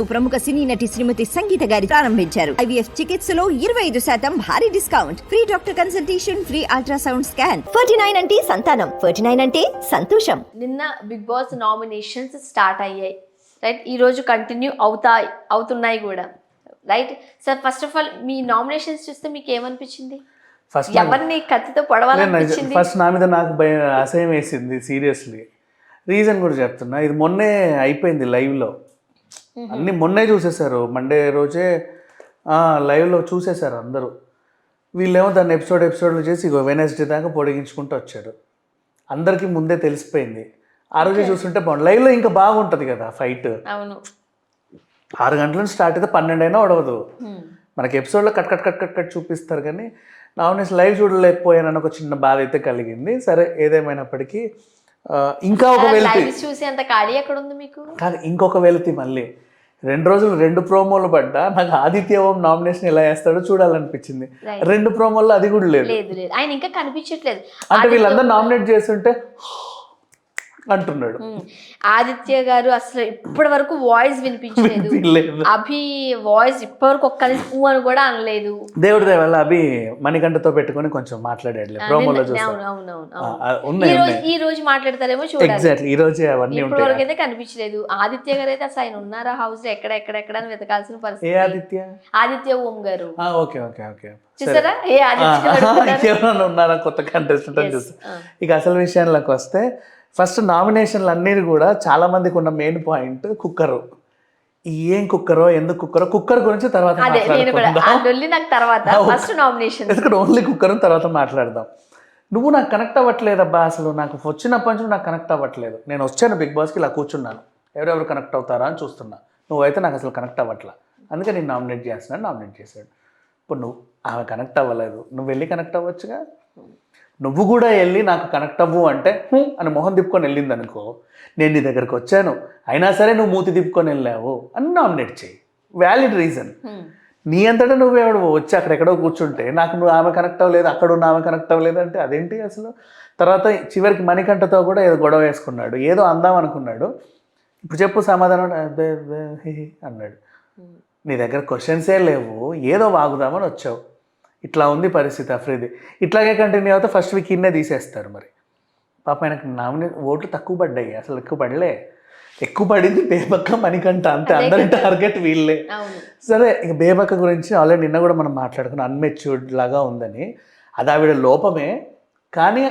ప్రముఖ సినీ నటి శ్రీమతి సంగీత గారి ప్రారంభించారు. ఐవీఎఫ్ చికిత్సలో ఇరవై ఐదు శాతం భారీ discount. Free doctor consultation free ultrasound scan. Ferty nine అంటే సంతానం. ఫర్టీ నైన్ అంటే సంతోషం. నిన్న బిగ్ బాస్ నామినేషన్స్ స్టార్ట్ అయ్యాయి. రైట్? ఈ రోజు కంటిన్యూ అవుతాయి అవుతున్నాయి కూడా. Right? Sir first of all me nominations చూస్తే మీకు ఏమనిపించింది? ఫస్ట్ ఎవరిని కత్తితో పొడవాలనిపించింది? ఫస్ట్ నా మీద నాకు భయం అసహ్యం వేసింది సీరియస్లీ రీజన్ కూడా చెప్తున్నా. ఇది మొన్నే అయిపోయింది లైవ్లో అన్ని మొన్నే చూసేశారు. మండే రోజే లైవ్లో చూసేశారు అందరూ. వీళ్ళేమో దాన్ని ఎపిసోడ్ ఎపిసోడ్లు చేసి ఇగో వెనస్డే దాకా పొడిగించుకుంటూ వచ్చారు. అందరికీ ముందే తెలిసిపోయింది. ఆ రోజే చూస్తుంటే బాగుంది లైవ్లో ఇంకా బాగుంటుంది కదా ఫైట్ అవును. ఆరు గంటల నుంచి స్టార్ట్ అయితే పన్నెండు అయినా ఒడవదు Hmm. మనకి ఎపిసోడ్లో cut cut cut cut cut చూపిస్తారు కానీ నామినేషన్ లైవ్ చూడలేకపోయానని ఒక చిన్న బాధ అయితే కలిగింది. సరే ఏదేమైనప్పటికీ ఇంకా ఒక వెళ్తి లైవ్ చూసి అంత ఖాళీ ఎక్కడ ఉంది మీకు? కాదు ఇంకొక వెళ్తి మళ్ళీ. రెండు రోజులు రెండు ప్రోమోలు పడ్డా నాకు ఆదిత్య ఓం నామినేషన్ ఎలా వేస్తాడో చూడాలనిపించింది. రెండు ప్రోమోల్లో అది కూడా లేదు. లేదు లేదు. ఆయన ఇంకా కనిపించట్లేదు. అంటే వీళ్ళందరూ నామినేట్ చేస్తుంటే అంటున్నాడు. ఆదిత్య గారు అసలు ఇప్పటి వరకు వాయిస్ వినిపించలేదు. లేదు అభి వాయిస్ ఇప్పటివరకు ఒక్క ఊ అని కూడా అనలేదు. దేవుడి దేవల్ల అవి మణికంఠతో పెట్టుకొని కొంచెం మాట్లాడాడులే ప్రోమోలో ఈ రోజు మాట్లాడతారేమో చూడాలి. ఈ రోజే అవన్నీ ఇప్పటి వరకు ఉంటాయి అయితే కనిపించలేదు. ఆదిత్య గారు అయితే అసలు ఆయన ఉన్నారా హౌస్లో? ఎక్కడ ఎక్కడ ఎక్కడ అని వెతకాల్సిన పరిస్థితి Aditya? Aditya Om garu. Okay okay okay. చూసారా? ఏ ఆదిత్య ఉన్నారు? ఎవరైనా ఉన్నారా? కొత్త కంటెస్టెంట్ అని Yes. చూస్తా ఆ. ఇక అసలు విషయాల్లోకి వస్తే ఫస్ట్ నామినేషన్లు అన్నీ కూడా చాలా మందికి ఉన్న మెయిన్ పాయింట్ కుక్కరు. ఏం కుక్కరో ఎందుకు కుక్కరో కుక్కర్ గురించి తర్వాత ఎందుకంటే ఓన్లీ కుక్కర్ తర్వాత మాట్లాడదాం. నువ్వు నాకు కనెక్ట్ అవ్వట్లేదబ్బా అసలు నాకు వచ్చినప్పటి నుంచి నాకు కనెక్ట్ అవ్వట్లేదు. నేను వచ్చాను బిగ్ బాస్కి ఇలా కూర్చున్నాను. ఎవరెవరు కనెక్ట్ అవుతారా అని చూస్తున్నా. నువ్వైతే నాకు అసలు కనెక్ట్ అవ్వట్లా. అందుకే నేను నామినేట్ చేస్తున్నాను నామినేట్ చేశాడు. ఇప్పుడు నువ్వు ఆమె కనెక్ట్ అవ్వలేదు. నువ్వు వెళ్ళి కనెక్ట్ అవ్వచ్చుగా? నువ్వు కూడా వెళ్ళి నాకు కనెక్ట్ అవ్వు అంటే అని మొహం తిప్పుకొని వెళ్ళింది అనుకో నేను నీ దగ్గరకు వచ్చాను. అయినా సరే నువ్వు మూతి తిప్పుకొని వెళ్ళావు అని నామినేట్ చేయి. వ్యాలిడ్ రీజన్ నీ అంతటా నువ్వెవడు వచ్చి అక్కడెక్కడో కూర్చుంటే నాకు నువ్వు ఆమె కనెక్ట్ అవ్వలేదు అక్కడ ఉన్న ఆమె కనెక్ట్ అవ్వలేదు అంటే అదేంటి అసలు? తర్వాత చివరికి మణికంఠతో కూడా ఏదో గొడవ వేసుకున్నాడు ఏదో అందాం అనుకున్నాడు. ఇప్పుడు చెప్పు సమాధానం అన్నాడు. నీ దగ్గర క్వశ్చన్సే లేవు ఏదో వాగుదామని వచ్చావు. ఇట్లా ఉంది పరిస్థితి అఫ్రీది. ఇట్లాగే కంటిన్యూ అవుతే ఫస్ట్ వీక్ ఇన్నే తీసేస్తారు మరి. పాప ఆయనకు నామినే ఓట్లు తక్కువ పడ్డాయి. అసలు ఎక్కువ పడలే. ఎక్కువ పడింది బేబక్క మణికంఠ అంతే. అదే అందరి. టార్గెట్ వీళ్ళే. సరే ఇక బేబక్క గురించి ఆల్రెడీ నిన్న కూడా మనం మాట్లాడుకున్నాం. అన్మెచ్యూర్డ్ లాగా ఉందని. అది ఆవిడ లోపమే. కానీ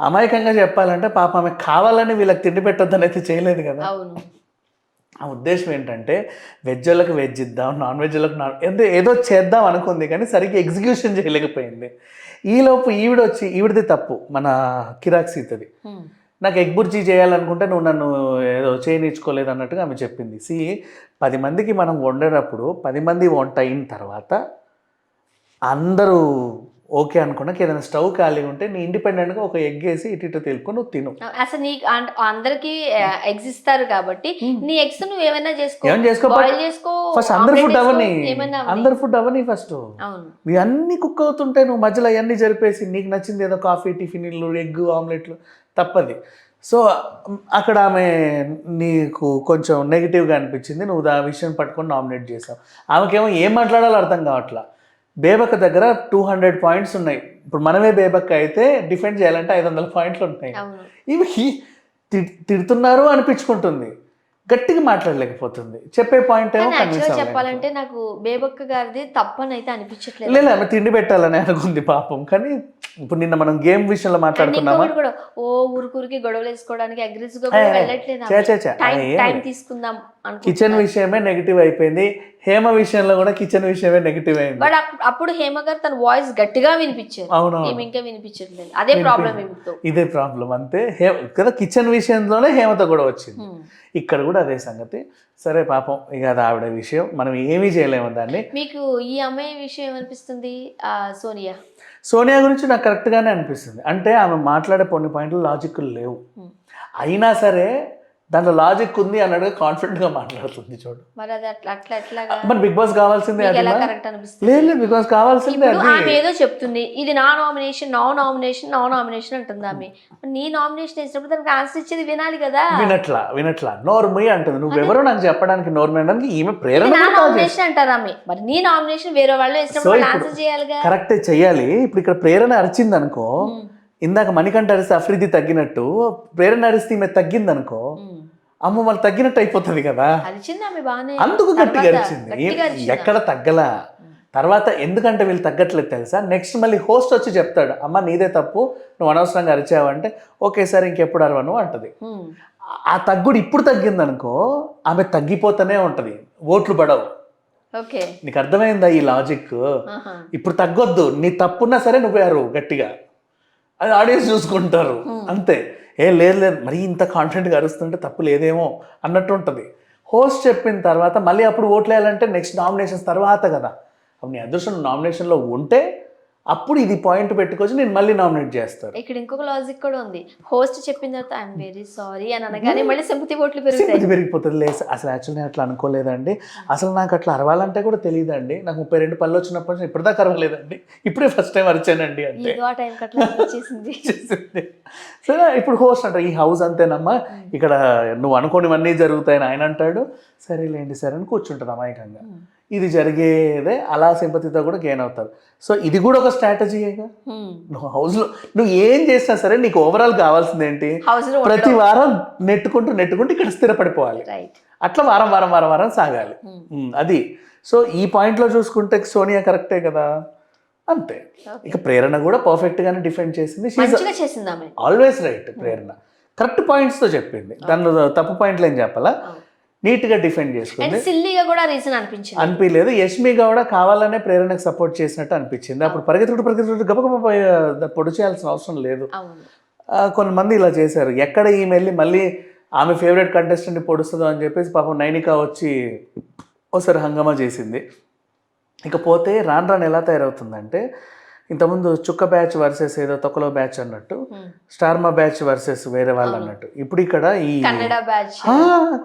అమాయకంగా చెప్పాలంటే పాప ఆమె కావాలని వీళ్ళకి తిండి పెట్టొద్దని అయితే చేయలేదు కదా. ఆ ఉద్దేశం ఏంటంటే వెజ్ వాళ్ళకి వెజ్ ఇద్దాం నాన్ వెజ్ వాళ్ళకి నాన్ ఏదో ఏదో చేద్దాం అనుకుంది కానీ సరిగ్గా ఎగ్జిక్యూషన్ చేయలేకపోయింది. ఈలోపు ఈవిడ వచ్చి ఈవిడది తప్పు మన కిరాక్ సీతది. నాకు ఎగ్ బుర్జీ చేయాలనుకుంటే నువ్వు నన్ను ఏదో చేయనిచ్చుకోలేదు అన్నట్టుగా ఆమె చెప్పింది. సి పది మందికి మనం వండేటప్పుడు పది మంది వంట అయిన తర్వాత అందరూ ఓకే అనుకున్నాక ఏదైనా స్టవ్ ఖాళీ ఉంటే నీ ఇండిపెండెంట్గా ఒక ఎగ్ వేసి ఇటు ఇటు తెలుపుకొని నువ్వు తిను. అసలు నీ అంట- అందరికి ఎగ్స్ ఇస్తారు కాబట్టి నీ ఎగ్స్ నువ్వు ఏమైనా చేసుకో ఏమైనా చేసుకో, బాయిల్ చేసుకో ఫస్ట్ అందరి ఫుడ్ అవని. అందరి ఫుడ్ అవని ఫస్ట్. అవును. ఇవి అన్నీ కుక్ అవుతుంటే నువ్వు మధ్యలో అవన్నీ జరిపేసి నీకు నచ్చింది ఏదో కాఫీ టిఫిన్లు ఎగ్ ఆమ్లెట్లు తప్పది. సో అక్కడ ఆమె నీకు కొంచెం నెగిటివ్గా అనిపించింది. నువ్వు ఆ విషయం పట్టుకొని నామినేట్ చేసావు. ఆమెకేమో ఏం మాట్లాడాలో అర్థం కావట్లా. బేబక్క దగ్గర టూ హండ్రెడ్ పాయింట్స్ ఉన్నాయి. ఇప్పుడు మనమే బేబక్క అయితే డిఫెండ్ చేయాలంటే ఐదు వందల పాయింట్లు ఉంటాయి. ఇవి తిడుతున్నారు అనిపించుకుంటుంది. గట్టిగా మాట్లాడలేకపోతుంది. చెప్పే పాయింట్ ఏమో చెప్పాలంటే నాకు బేబక్క గారిది తప్పని అయితే అనిపించట్లేదు. లేదు తిండి పెట్టాలని అనుకుంది పాపం. కానీ ఇప్పుడు నిన్న మనం గేమ్ విషయంలో మాట్లాడుకున్నామా? ఓ ఊరికూరికి గొడవలు వేసుకోవడానికి అగ్రెసివ్గా వెళ్ళట్లేదు? కిచెన్ విషయమే నెగిటివ్ అయిపోయింది. హేమ విషయంలో కూడా కిచెన్ విషయమే నెగిటివ్ అయింది. బట్ అప్పుడు హేమ గారు తన వాయిస్ గట్టిగా వినిపించారు. ఈమె ఇంకా వినిపించట్లేదు. అదే ప్రాబ్లం ఇదే ప్రాబ్లం అంతే. హే కదా కిచెన్ విషయంలోనే హేమతో కూడా వచ్చింది. ఇక్కడ కూడా అదే సంగతి. సరే పాపం ఇక అది ఆవిడ విషయం. మనం ఏమీ చేయలేము దాన్ని. మీకు ఈ అమ్మాయి విషయం ఏమనిపిస్తుంది? సోనియా. సోనియా గురించి నాకు కరెక్ట్గానే అనిపిస్తుంది అంటే ఆమె మాట్లాడే కొన్ని పాయింట్లు లాజిక్లు లేవు. అయినా సరే దాంట్లో లాజిక్ ఉంది అన్నట్టుగా కాన్ఫిడెంట్గా మాట్లాడుతుంది చూడు. మరి అది అట్లా అట్లా ఎట్లాగా? మరి బిగ్ బాస్ కావాల్సిందే లేదు బిగ్ బాస్ కావాల్సిందే ఆమె ఏదో చెప్తుంది ఇది నా నామినేషన్ నా నామినేషన్ నా నామినేషన్ అంటుంది ఆమె. నీ నామినేషన్ వేసినప్పుడు దానికి ఆన్సర్ ఇచ్చేది వినాలి కదా. వినట్లా వినట్లా. నోర్మయ్య అంటుంది. నువ్వెవరో నాకు చెప్పడానికి నోర్మయ్య అనడానికి ఈమె ప్రేరణ. నామినేషన్ అంటారు ఆమె. మరి నీ నామినేషన్ వేరే వాళ్ళు ఇప్పుడు ఆన్సర్ చేయాలిగా. కరెక్టే చెయ్యాలి. ఇప్పుడు ఇక్కడ ప్రేరణ అరిచింది అనుకో ఇందాక మణికంఠ అరిస్తే అఫ్రిది తగ్గినట్టు ప్రేరణ అరిస్తే ఈమె తగ్గింది అనుకో. అమ్మ వాళ్ళు తగ్గినట్టు అయిపోతుంది కదా. అందుకు గట్టిగా అరిచింది. ఎక్కడ తగ్గలా? తర్వాత ఎందుకంటే వీళ్ళు తగ్గట్లేదు తెలుసా? నెక్స్ట్ మళ్ళీ హోస్ట్ వచ్చి చెప్తాడు అమ్మ నీదే తప్పు నువ్వు అనవసరంగా అరిచావంటే ఓకే సార్ ఇంకెప్పుడు అరవను? అంటది. ఆ తగ్గుడు ఇప్పుడు తగ్గింది అనుకో ఆమె తగ్గిపోతూనే ఉంటది. ఓట్లు పడవు. ఓకే. నీకు అర్థమైందా ఈ లాజిక్. ఇప్పుడు తగ్గొద్దు. నీ తప్పున్నా సరే నువ్వే అరువు గట్టిగా. అది ఆడియన్స్ చూసుకుంటారు. అంతే. ఏ లేదు లేదు మరీ ఇంత కాన్ఫిడెంట్గా అరుస్తుంటే తప్పు లేదేమో అన్నట్టు ఉంటుంది. హోస్ట్ చెప్పిన తర్వాత మళ్ళీ అప్పుడు ఓట్లు వేయాలంటే నెక్స్ట్ నామినేషన్స్ తర్వాత కదా. అప్పుడు నీ అదృష్టం నామినేషన్లో ఉంటే అప్పుడు ఇది పాయింట్ పెట్టుకొచ్చి నేను మళ్ళీ నామినేట్ చేస్తారు ఇక్కడ ఇంకొక లాజిక్ కూడా ఉంది. హోస్ట్ చెప్పిన తర్వాత ఐఎమ్ వెరీ సారీ అని అనగానే మళ్ళీ సింపతి ఓట్లు పెరుగుతాయి. పెరిగిపోతుంది. లేదు అసలు యాక్చువల్లీ నేను అట్లా అనుకోలేదండి. అసలు నాకు అట్లా అరవాలంటే కూడా తెలియదండి. నాకు ముప్పై రెండు పళ్ళు వచ్చినప్పటి నుంచి ఇప్పటిదాకా అరవలేదండి. ఇప్పుడే ఫస్ట్ టైం అరిచానండి అంటే. సరే ఇప్పుడు హోస్ట్ అంటారు. ఈ హౌస్ అంతేనమ్మా. ఇక్కడ నువ్వు అనుకోనివన్నీ జరుగుతాయని ఆయన అంటాడు. సరేలేండి సరే అని కూర్చుంటుంది అమాయకంగా. ఇది జరిగేదే అలా సింపతితో కూడా గెయిన్ అవుతారు. సో ఇది కూడా ఒక స్ట్రాటజీయేగా నువ్వు హౌస్లో నువ్వు ఏం చేసినా సరే నీకు ఓవరాల్ కావాల్సింది ఏంటి? హౌస్లో ప్రతి వారం నెట్టుకుంటూ నెట్టుకుంటూ ఇక్కడ స్థిరపడిపోవాలి. అట్లా వారం వారం వారం వారం సాగాలి. అది. సో ఈ పాయింట్లో చూసుకుంటే సోనియా కరెక్టే కదా? అంతే. ఇక ప్రేరణ కూడా పర్ఫెక్ట్ గానే డిఫెండ్ చేసింది. Always right Prerana. కరెక్ట్ పాయింట్స్తో చెప్పింది. దానిలో తప్పు పాయింట్లు ఏం చెప్పాలా? నీట్గా డిఫెండ్ చేసుకుంది. సిల్లీగా కూడా రీజన్ అనిపించింది. అనిపించలేదు. యష్మి గౌడ కావాలనే ప్రేరణకు సపోర్ట్ చేసినట్టు అనిపించింది. అప్పుడు పరిగెత్తుడు పరిగెత్తుడు గబగబ పొడి చేయాల్సిన అవసరం లేదు. కొంతమంది ఇలా చేశారు. ఎక్కడ ఈమె వెళ్ళి మళ్ళీ ఆమె ఫేవరెట్ కంటెస్టెంట్ పొడుస్తుందో అని చెప్పేసి పాపం నైనిక వచ్చి ఒకసారి హంగామా చేసింది. ఇకపోతే రాను రాను ఎలా తయారవుతుందంటే ఇంతకుముందు చుక్క బ్యాచ్ వర్సెస్ ఏదో తొక్కలో బ్యాచ్ అన్నట్టు Hmm. స్టార్మా బ్యాచ్ వర్సెస్ వేరే వాళ్ళు అన్నట్టు. ఇప్పుడు ఇక్కడ ఈ కన్నడ బ్యాచ్. ఆ,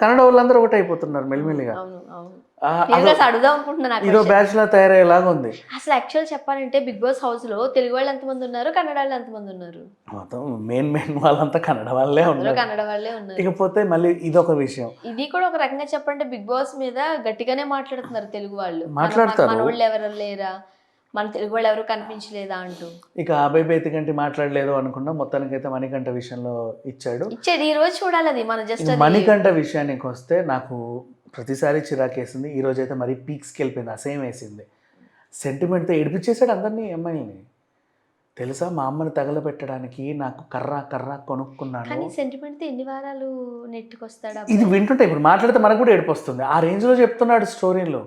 కన్నడ వాళ్ళందరూ ఒకటి అయిపోతున్నారు మెల్లిమెల్లిగా. ఇదో. బ్యాచ్ లా తయారయ్యేలాగా ఉంది. అసలు యాక్చువల్ చెప్పాలంటే బిగ్ బాస్ హౌస్లో తెలుగు వాళ్ళు ఎంతమంది ఉన్నారు కన్నడ వాళ్ళు ఎంతమంది ఉన్నారు? మొత్తం మెయిన్ మెయిన్ వాళ్ళంతా కన్నడ వాళ్ళే ఉన్నారు. కన్నడ వాళ్ళే ఉన్నారు. ఇకపోతే మళ్ళీ ఇదొక విషయం. ఇది కూడా ఒక రకంగా చెప్పంటే బిగ్ బాస్ మీద గట్టిగానే మాట్లాడుతున్నారు తెలుగు వాళ్ళు. మాట్లాడతారు. వాళ్ళు ఎవరు లేరా? మన తెలుగు వాళ్ళు ఎవరు కనిపించలేదా అంటూ. ఇక అబ్బాయి బేతి కంటే మాట్లాడలేదు అనుకున్నా. మొత్తానికైతే మణికంఠ విషయంలో ఇచ్చాడు. ఇచ్చేది ఈ రోజు చూడాలి అది. మన జస్ట్ మణికంఠ విషయానికి వస్తే నాకు ప్రతిసారి చిరాకేసింది. ఈ రోజు అయితే మరీ పీక్స్కి వెళ్ళిపోయింది. అసేం వేసింది. సెంటిమెంట్తో ఏడిపించేశాడు అందరినీ అమ్మాయిల్ని. తెలుసా? మా అమ్మని తగలబెట్టడానికి నాకు కర్ర కర్ర కొనుక్కున్నాను. కానీ సెంటిమెంట్ ఎన్ని వారాలు నెట్టుకొస్తాడు ఇది వింటుంటే ఇప్పుడు మాట్లాడితే మనకు కూడా ఏడుపు వస్తుంది. ఆ రేంజ్లో చెప్తున్నాడు స్టోరీలో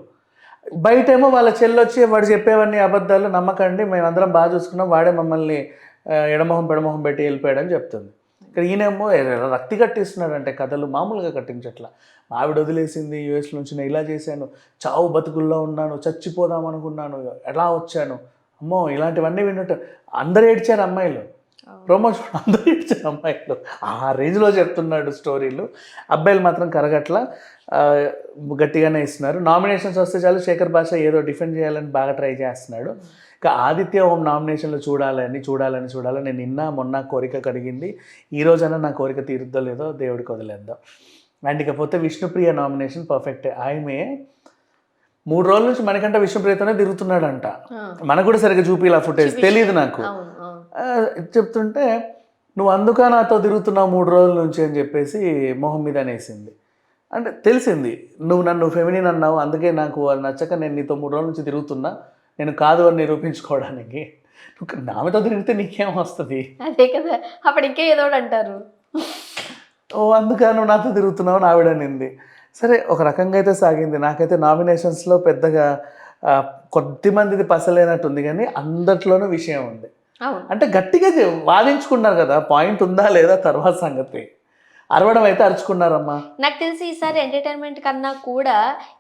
బయటేమో వాళ్ళ చెల్లొచ్చి వాడు చెప్పేవన్నీ అబద్ధాలు నమ్మకండి మేమందరం బాగా చూసుకున్నాం వాడే మమ్మల్ని ఎడమొహం పెడమొహం పెట్టి వెళ్ళిపోయాడని చెప్తుంది. ఇక్కడ ఈయనేమో రక్తి కట్టిస్తున్నాడంటే కథలు మామూలుగా కట్టించట్ల. ఆవిడ వదిలేసింది యుఎస్ నుంచి నేను ఇలా చేశాను చావు బతుకుల్లో ఉన్నాను చచ్చిపోదాం అనుకున్నాను ఎలా వచ్చాను అమ్మో ఇలాంటివన్నీ విన్నట్టు అందరు ఏడ్చారు అమ్మాయిలు. ప్రమోషన్ అందరూ ఇచ్చారు అమ్మాయిలు. ఆ రేంజ్లో చెప్తున్నాడు స్టోరీలు. అబ్బాయిలు మాత్రం కరగట్ల గట్టిగానే ఇస్తున్నారు. నామినేషన్స్ వస్తే చాలు శేఖర్ భాష ఏదో డిఫెండ్ చేయాలని బాగా ట్రై చేస్తున్నాడు. ఇక ఆదిత్య ఓం నామినేషన్లో చూడాలని చూడాలని చూడాలని నేను నిన్న మొన్న కోరిక కడిగింది. ఈ రోజైనా నా కోరిక తీరుద్దో లేదో దేవుడికి వదిలేద్దాం. అండ్ ఇకపోతే విష్ణుప్రియ నామినేషన్ పర్ఫెక్ట్. ఆమె మూడు రోజుల నుంచి మనకంటే విష్ణుప్రియతోనే తిరుగుతున్నాడంట. మనకు కూడా సరిగ్గా చూపిలా ఫుటేజ్ తెలియదు నాకు. చెప్తుంటే నువ్వు అందుక నాతో తిరుగుతున్నావు మూడు రోజుల నుంచి అని చెప్పేసి మొహం మీద అనేసింది. అంటే తెలిసింది నువ్వు నన్ను ఫెమినిన్ అన్నావు అందుకే నాకు అది నచ్చక నేను నీతో మూడు రోజుల నుంచి తిరుగుతున్నా నేను కాదు అని నిరూపించుకోవడానికి. నువ్వు నామెతో తిరిగితే నీకేం వస్తుంది? అదే కదా అప్పుడు ఇంకా ఏదో అంటారు. ఓ అందుక నువ్వు నాతో తిరుగుతున్నావు అనింది. సరే ఒక రకంగా అయితే సాగింది. నాకైతే నామినేషన్స్లో పెద్దగా కొద్ది మందిది పసలేనట్టుంది కానీ అందట్లోనూ విషయం ఉంది. అంటే గట్టిగా వాదించుకున్నారు కదా పాయింట్ ఉందా లేదా తర్వాత సంగతి. అరవడం అయితే అరుచుకున్నారమ్మా. నాకు తెలిసి ఈసారి ఎంటర్టైన్మెంట్ కన్నా కూడా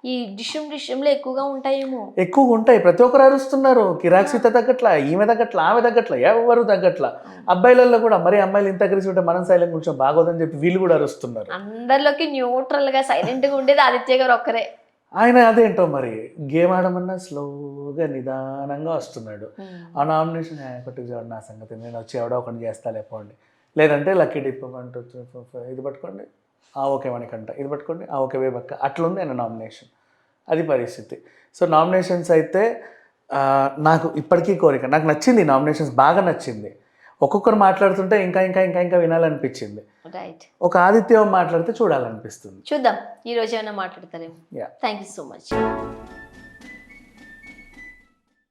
ఈ డిషుమ్ డిషుమ్లు ఎక్కువగా ఉంటాయేమో. ఎక్కువగా ఉంటాయి. ప్రతి ఒక్కరు అరుస్తున్నారు. కిరాక్ సీత తగ్గట్లా ఈమె తగ్గట్లా ఆమె తగ్గట్లా ఎవరు తగ్గట్లా. అబ్బాయిలలో కూడా మరి అమ్మాయిలు ఇంత అగ్రెసివ్ ఉంటే మనం సైలెంట్ కొంచెం బాగోదని చెప్పి వీళ్ళు కూడా అరుస్తున్నారు. అందరిలోకి న్యూట్రల్గా సైలెంట్గా ఉండేది ఆదిత్య గారు ఒక్కరే. ఆయన అదేంటో మరి గేమ్ ఆడమన్నా స్లోగా నిదానంగా వస్తున్నాడు. ఆ నామినేషన్ కొట్టుకు చూడండి నా సంగతి నేను వచ్చి ఎవడో ఒకటి చేస్తా లేకపోండి లేదంటే lucky dip one two three four five ఇది పట్టుకోండి ఆ ఓకే మనకంట ఇది పట్టుకోండి ఆ ఓకే వేబక్క అట్లుంది ఆయన నామినేషన్. అది పరిస్థితి. సో నామినేషన్స్ అయితే నాకు ఇప్పటికీ కోరిక నాకు నచ్చింది నామినేషన్స్ బాగా నచ్చింది. ఒక్కొక్కరు మాట్లాడుతుంటే ఇంకా ఇంకా ఇంకా ఇంకా వినాలనిపించింది. రైట్ ఒక ఆదిత్యం మాట్లాడితే చూడాలనిపిస్తుంది. చూద్దాం ఈ రోజు ఏమైనా మాట్లాడతారేమో. Thank you so much